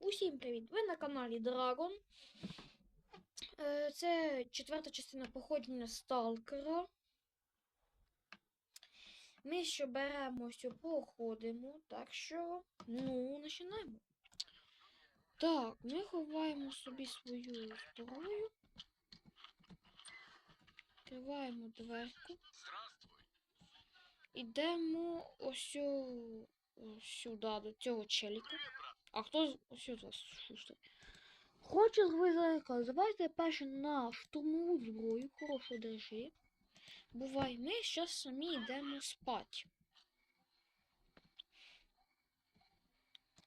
Усім привіт! Ви на каналі Драгон. Е, Це четверта частина походження Сталкера. Ми що беремо, що походимо, так що, ну, починаємо. Так, ми ховаємо собі свою зброю. Відкриваємо дверку. Ідемо ось сюди, до цього челіка. А хто з- ось сюди шустер? Хочу зробити Давайте перше на штурмову зброю. Хорошо держи. Бувай, ми зараз самі йдемо спати.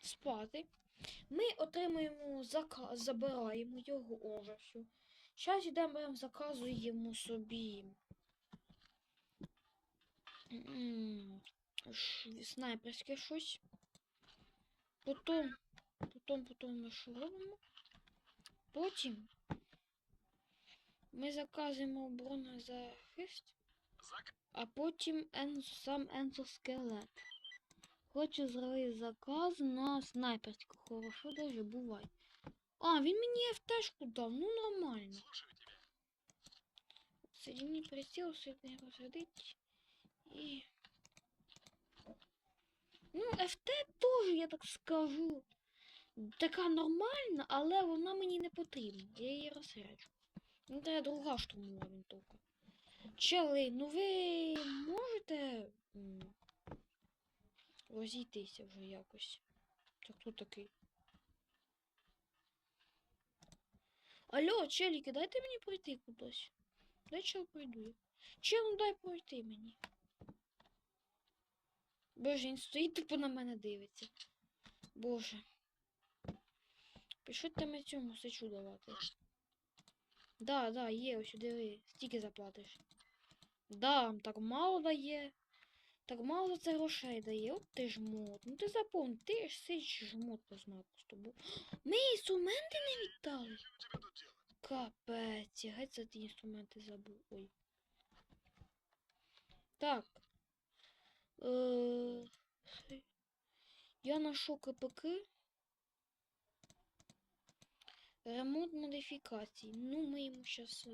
Спати. Ми отримуємо заказ, забираємо його уже. Зараз йдемо заказуємо собі. Снайперське щось. Потім, потім, потім ми що робимо? Потім ми заказуємо бронезахист, а потім ен, сам ензоскелет. Хочу зробити заказ на снайперську. Хорошо, даже бувай. А, він мені ФТшку дав, ну нормально. Соедини прицел, світний розрядить. І... Ну, ФТ теж, я так скажу. Така нормальна, але вона мені не потрібна. Я її розряджу. Мені треба друга штурмова винтовка. Чели, ну ви можете розійтися вже якось. Це хто такий? Алло, челіки, дайте мені пройти кудись. Дай чел пройду. Чел, ну дай пройти мені. Боже, він стоїть тупо на мене дивиться. Боже. Пишіть ми цьому сечу давати. Да, да, є, ось диви, стільки заплатиш. Да, так мало дає. Так мало за це грошей дає. От ти жмот. Ну ти запомни, ти ж сич жмот просто бо. Ми інструменти не віддали. Капець, геть за ті інструменти забув. Ой. Так. Е... Я ношу КПК. Ремонт модифікацій. Ну, ми йому зараз.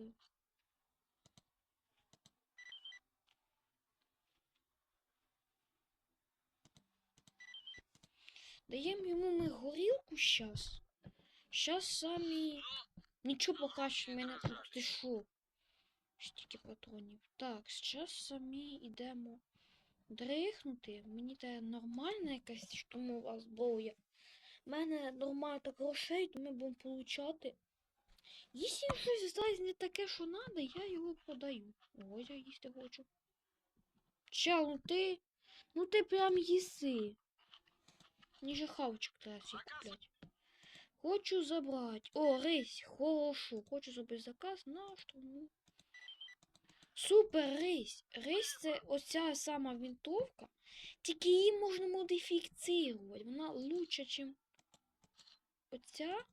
Даємо йому ми горілку зараз. Зараз самі. Нічого поки що мене. Ти що? Стільки патронів. Так, зараз самі йдемо дрихнути. Мені треба нормальна якась штурмова зброя. У мене нормально так грошей, то ми будемо получати. Якщо щось не таке, що треба, я його продаю. Ось я їсти хочу. Чел, ну ти. Ну ти прям їси. Мені же хавчик треба всі купляти. Хочу забрати. О, рись, хорошо. Хочу зробити заказ на штурму. Супер рись. Рись це оця сама винтовка. Тільки її можна модифіцирувати. Вона лучше, ніж оця.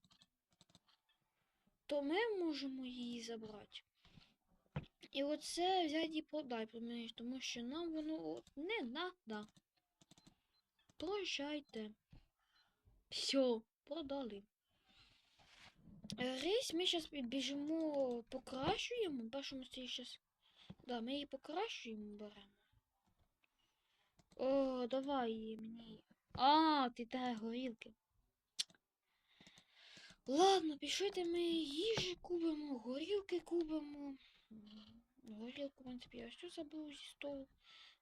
То ми можемо її забрати. І оце взяти і продай тому що нам воно не надо. Прощайте. Все, продали. Рейс ми зараз біжимо, покращуємо. Першому стій зараз. Да, ми її покращуємо, беремо. О, давай мені. А, ти та горілки. Ладно, пішли ми їжі купимо, горілки купимо. Горілку, в принципі, я все забув зі столу.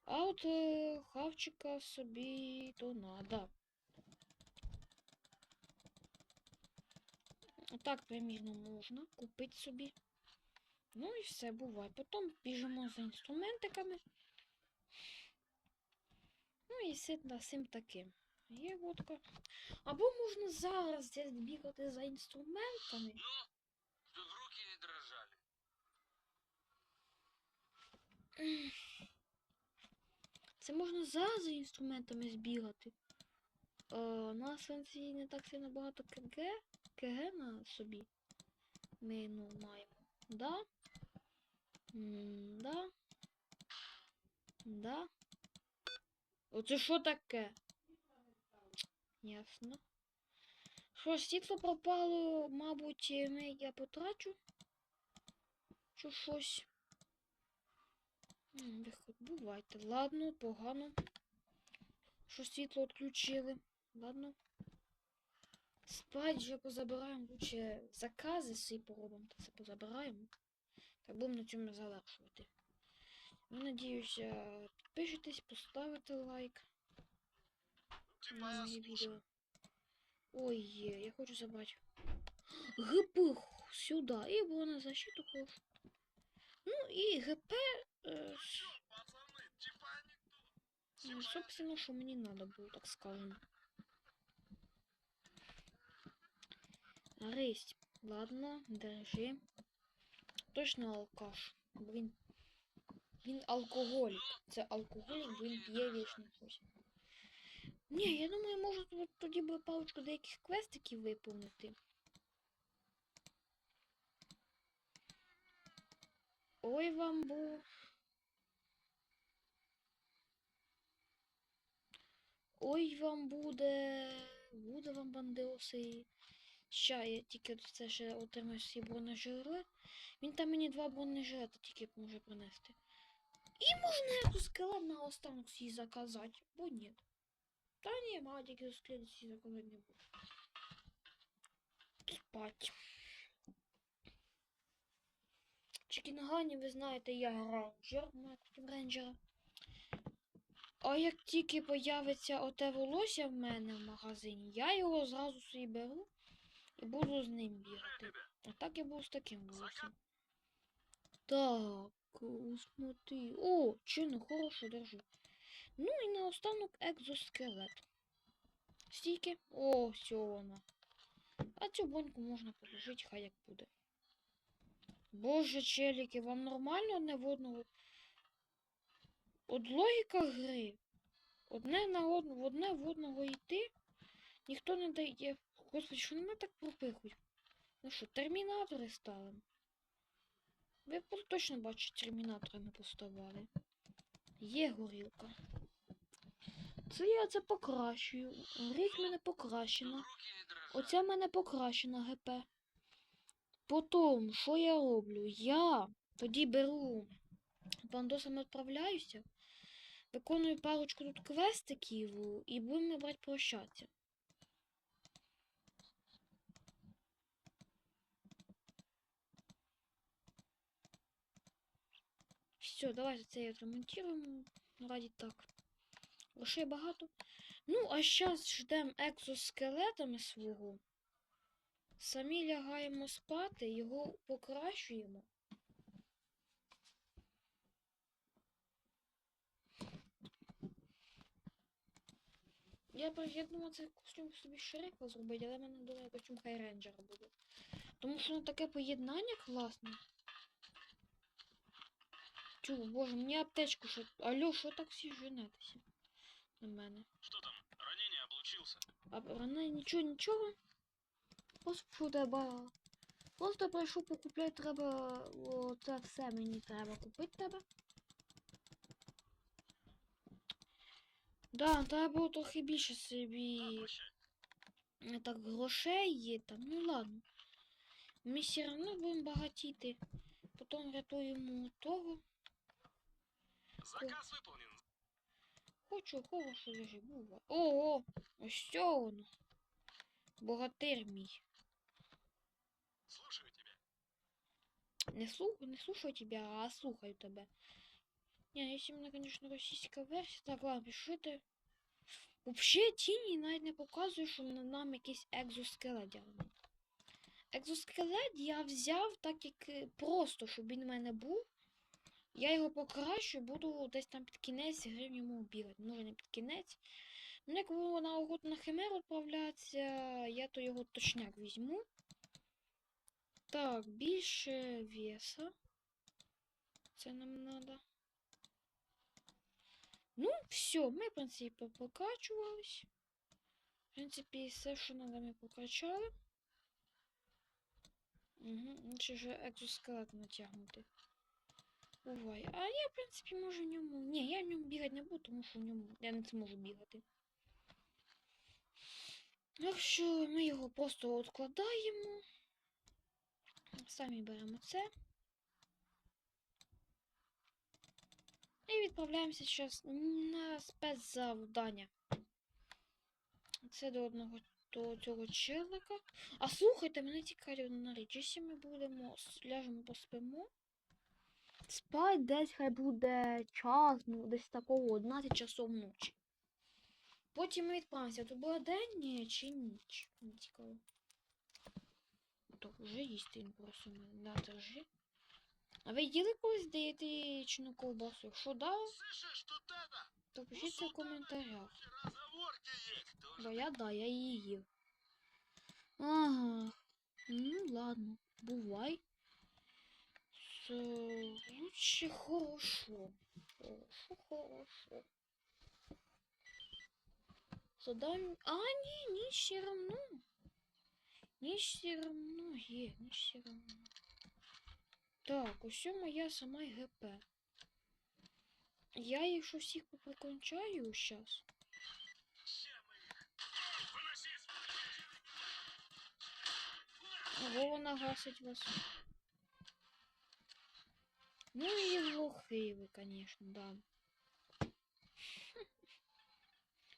А от е, хавчика собі то надо. Так, примірно, можна купити собі. Ну і все буває. Потім біжимо за інструментиками. Ну і все на всім таким. Є водка. Або можна зараз десь бігати за інструментами. Чтоб руки не дрожали. Це можна зараз за інструментами збігати. Е, у нас в не так сильно багато КГ, КГ на собі. Ми ну, маємо. Да? М, да? Да? Оце що таке? Ясно. Що, світло пропало, мабуть, я потрачу. Чи щось. Бувайте. Ладно, погано. Що світло відключили. Ладно. Спать вже позабираємо. Лучше закази свої поробимо, та це позабираємо. Будемо на цьому завершувати. Ну, надіюся, підпишитесь, поставите лайк на моє відео. Ой, є, я хочу забрати. ГП сюди. І бронезащиту хочу. Ну і ГП. Е, с- ну, собственно, що мені надо було, так скажемо. Рись. Ладно, держи. Точно алкаш. Блін. Він алкоголік. Це алкоголік, бо він п'є вічно щось. Ні, я думаю, може тут тоді би паличку деяких квестиків виповнити. Ой вам був. Ой вам буде. Буде вам бандеоси. Ща я тільки це ще отримаю бронежилет. Він там мені два бронежилета тільки може принести. І можна якусь скелет на останок свій заказати, бо ні. Та ні, мало тільки скелет свій заказати не буду. Спать. В Чікінгані, ви знаєте, я костюм рейнджера. А як тільки появиться оте волосся в мене в магазині, я його зразу собі беру і буду з ним бігати. А так я буду з таким волоссям. Так, о, смотри. О, чину, хорошо, держу. Ну і наостанок екзоскелет. Стійки. О, все вона. А цю боньку можна положити, хай як буде. Боже, челіки, вам нормально одне в одного? От логіка гри. Одне на од... в одне в одного йти. Ніхто не дає. Господи, що мене так пропихують? Ну що, термінатори стали? Ви точно бачите, термінатори не поставали. Є горілка. Це я це покращую. Річ в мене покращена. В мене покращена ГП. Потім, що я роблю? Я тоді беру бандосами відправляюся, виконую парочку тут квестиків і будемо брати прощатися. Все, давайте це відремонтуємо. Раді так. Грошей багато. Ну, а зараз ждемо екзоскелетами свого. Самі лягаємо спати, його покращуємо. Я, я думаю, це костюм собі шерифа зробити, але в мене думаю, костюм хайренджера буде. Тому що ну, таке поєднання класне. Тю, боже, мені аптечку що. Алло, що так всі женетеся на мене? Что там? Ранение облучился. А вона нічого, нічого. Просто треба. Просто прийшов покупляти, треба. О, це все мені треба купити тебе. Да, треба було трохи більше собі. Да, Так, грошей є там. Ну ладно. Ми все одно будемо багатіти. Потім рятуємо того. Заказ выполнен. Хочу хорошо лежи, бува. Ого! Ось що воно. Богатир мій. Слушаю тебя. Не слухаю, не слушаю тебя, а слухаю тебе. Не, если у меня, конечно, російська версія. Так, ладно, пишите. Вообще тіні навіть не показує, що на нам якийсь екзоскелет. Екзоскелет я взяв так, як е, просто, щоб він в мене був. Я його покращу, буду десь там під кінець гри в ньому бігати. Може не під кінець. Ну, як на охоту на химеру відправлятися, я то його точняк візьму. Так, більше веса. Це нам надо. Ну, все, ми, в принципі, покачувались. В принципі, все, що надо, ми покачали. Угу, ще ж екзоскелет натягнути. Буває. А я, в принципі, можу в ньому. Ні, я в ньому бігати не буду, тому що в ньому я не зможу бігати. Так що ми його просто відкладаємо. Самі беремо це. І відправляємося зараз на спецзавдання. Це до одного до цього челика. А слухайте, мене цікавить одна річ. Якщо ми будемо ляжемо поспимо. Спать десь хай буде час, ну десь такого 11 часов ночі. Потім ми відправимося. То буде день чи ніч. Мені цікаво. То вже їсти просто на держи. А ви їли колись даєте яєчну ковбасу? Якщо да, то пишіть в коментарях. Бо я да, я її їв. Ага. Ну ладно, бувай. Все лучше хорошо. Хорошо, хорошо. Задам... А, ні, ні, все равно. Ні, все равно є, ні, все равно. Так, ось моя сама ГП. Я їх щось всіх поприкончаю зараз. вона гасить вас. Ну і глухий ви, конечно, да.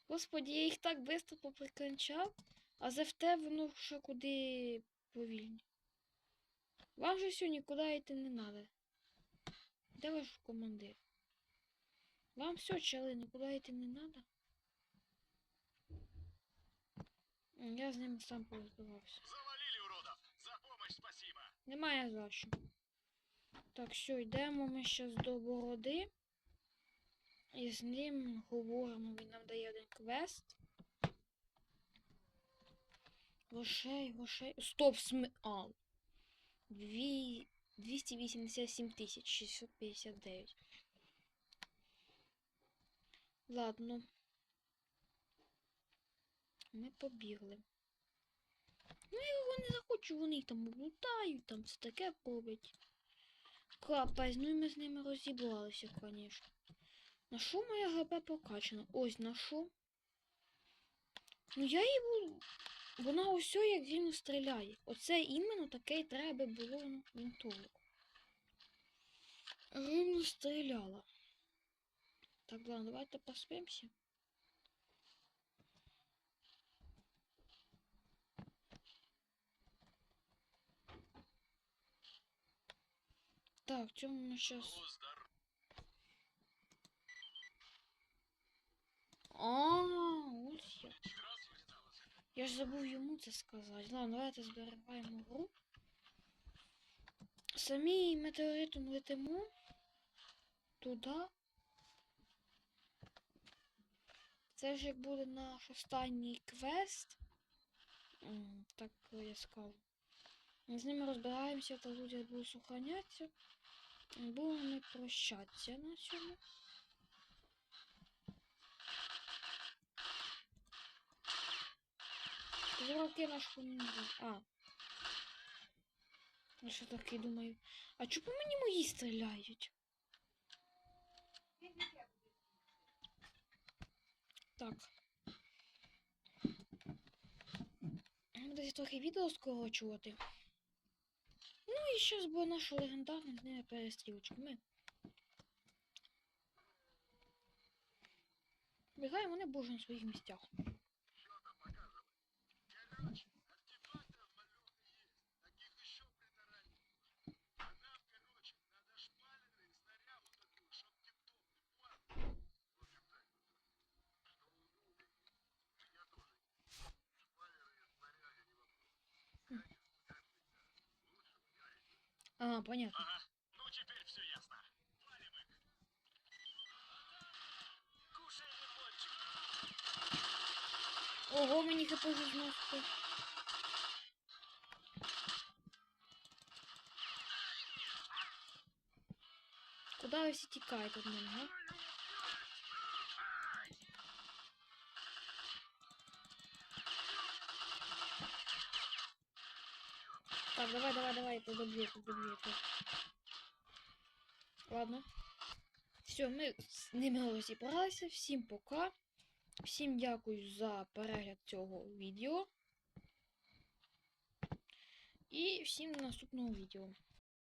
Господи, я їх так быстро поприкончав, а за ФТ воно ще куди повільні. Вам же все нікуди йти не надо. Де ваш командир? Вам все, чели, нікуди йти не надо. Я з ним сам порозбирався. Завалили уродов. За помощь спасибо. Немає за що. Так, все, йдемо ми зараз до бороди. І з ним говоримо, він нам дає один квест. Грошей, грошей. Стоп, сми... А. Дві... 287 тисяч 659. Ладно. Ми побігли. Ну, я його не захочу, вони їх там облутають, там все таке роблять. Капець, ну і ми з ними розібралися, звісно. На що моя ГП покачана? Ось на що. Ну я її буду. Вона ось як він стріляє. Оце іменно таке й треба було на вінтовок. Рівно стріляла. Так, ладно, давайте поспимся. Так, в цьому ми здорово. А, ось я. Я ж забув йому це сказати. Ладно, давайте зберігаємо гру. Самі метеоритом летимо туди. Це ж як буде наш останній квест. Так я. Ми з ними розбираємося, та люди будуть сохранятися. Будемо ми прощатися на цьому. Зроки наш не А. Я що таки думаю. А чому по мені мої стріляють? Так. Десь трохи відео скорочувати. І зараз буде наш легендарний з ними перестрілочка. Ми. Бігаємо вони боже на своїх місцях. А, понятно. Ага. Ну, теперь все ясно. Валим их. Кушай, лимончик. Ого, мені хп зносити. Куда ви всі тікаєте від мене, га? давай, давай, давай, это добью, это добью, это. Ладно. Все, ми з ними розібралися. Всім пока. Всім дякую за перегляд цього відео. І всім до наступного відео.